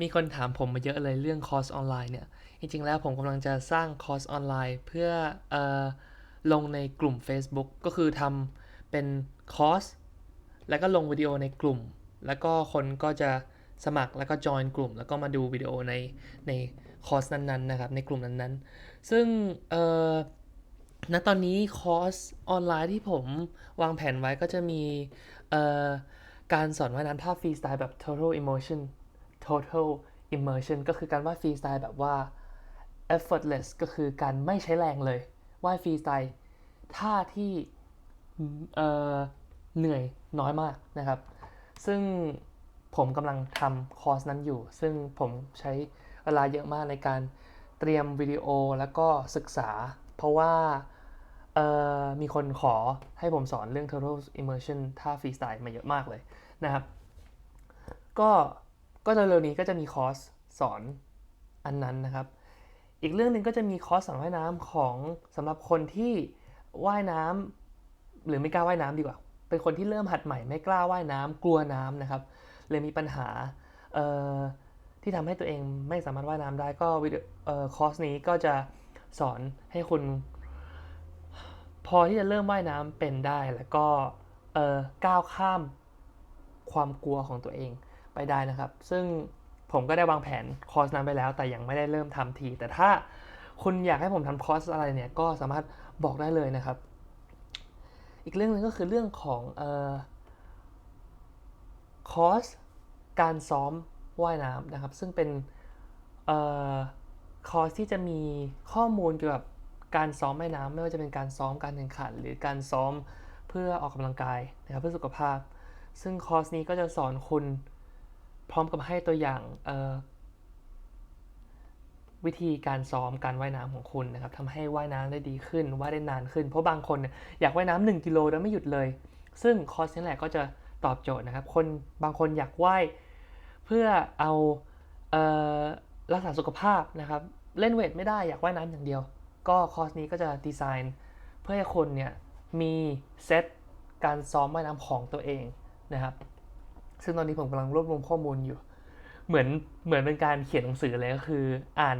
มีคนถามผมมาเยอะเลยเรื่องคอร์สออนไลน์เนี่ย จริงๆ แล้วผมกำลังจะสร้างคอร์สออนไลน์เพื่อออลงในกลุ่ม Facebook ก็คือทำเป็นคอร์ส แล้วก็ลงวิดีโอในกลุ่ม แล้วก็คนก็จะสมัครแล้วก็จอยกลุ่ม แล้วก็มาดูวิดีโอในในคอร์สนั้นๆนะครับในกลุ่มนั้นๆ ซึ่งณตอนนี้คอร์สออนไลน์ที่ผมวางแผนไว้ก็จะมีการสอนว่ายน้ำท่าฟรีสไตล์แบบ total emotion total immersion ก็คือการว่ายฟรีสไตล์แบบว่า effortless ก็คือการไม่ใช้แรงเลยว่ายฟรีสไตล์ท่าที่เเหนื่อยน้อยมากนะครับ ซึ่งผมกำลังทำคอร์สนั้นอยู่ ซึ่งผมใช้เวลาเยอะมากในการเตรียมวิดีโอแล้วก็ศึกษา เพราะว่ามีคนขอให้ผมสอนเรื่อง total immersion ท่าฟรีสไตล์มาเยอะมากเลยนะครับ ก็ ก็เร็วๆนี้ก็จะมีคอร์สสอนอันนั้นนะครับ อีกเรื่องหนึ่งก็จะมีคอร์สสอนว่ายน้ำของสำหรับคนที่ว่ายน้ำหรือไม่กล้าว่ายน้ำดีกว่า เป็นคนที่เริ่มหัดใหม่ไม่กล้าว่ายน้ำกลัวน้ำนะครับเลยมีปัญหาที่ทำให้ตัวเองไม่สามารถว่ายน้ำได้ก็วิดีโอคอร์สนี้ก็จะสอนให้คุณ พอที่จะเริ่มว่ายน้ำเป็นได้แล้วก็ก้าวข้ามความกลัวของตัวเอง ไปได้นะครับ ซึ่งผมก็ได้วางแผนคอร์สนั้นไปแล้ว แต่ยังไม่ได้เริ่มทำที แต่ถ้าคุณอยากให้ผมทำคอร์สอะไรเนี่ยก็สามารถบอกได้เลยนะครับ อีกเรื่องหนึงก็คือเรื่องของออคอร์สการซ้อมว่ายน้ำนะครับ ซึ่งเป็นออคอร์สที่จะมีข้อมูลเกี่ยวกับการซ้อมว่ายน้ำไม่ว่าจะเป็นการซ้อมการแข่งขัน หรือการซ้อมเพื่อออกกำลังกายนะครับเพื่อสุขภาพ ซึ่งคอร์สนี้ก็จะสอนคุณ พร้อมกับให้ตัวอย่างวิธีการซ้อมการว่ายน้ำของคุณนะครับทำให้ว่ายน้ำได้ดีขึ้นว่ายได้นานขึ้น เพราะบางคนอยากว่ายน้ำหนึ่งกิโลแล้วไม่หยุดเลย ซึ่งคอร์สนี้แหละก็จะตอบโจทย์นะครับ คนบางคนอยากว่ายเพื่อเอาเออรักษาสุขภาพนะครับ เล่นเวทไม่ได้อยากว่ายน้ำอย่างเดียว ก็คอร์สนี้ก็จะดีไซน์เพื่อให้คนเนี่ยมีเซตการซ้อมว่ายน้ำของตัวเองนะครับ ซึ่งตอนนี้ผมกำลังรวบรวมข้อมูลอยู่ เหมือนเหมือนเป็นการเขียนหนังสือเลยก็คือ อ่าน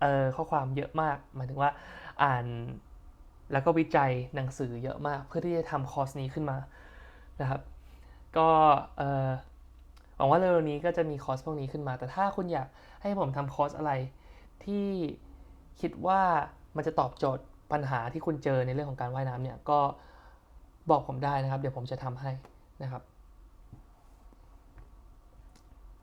เอ่อข้อความเยอะมากหมายถึงว่าอ่านแล้วก็วิจัยหนังสือเยอะมาก เพื่อที่จะทำคอร์สนี้ขึ้นมานะครับ ก็เอ่อหวังว่าเร็วๆนี้ก็จะมีคอร์สพวกนี้ขึ้นมา แต่ถ้าคุณอยากให้ผมทำคอร์สอะไรที่คิดว่ามันจะตอบโจทย์ปัญหาที่คุณเจอในเรื่องของการว่ายน้ำเนี่ยก็บอกผมได้นะครับ เดี๋ยวผมจะทำให้นะครับ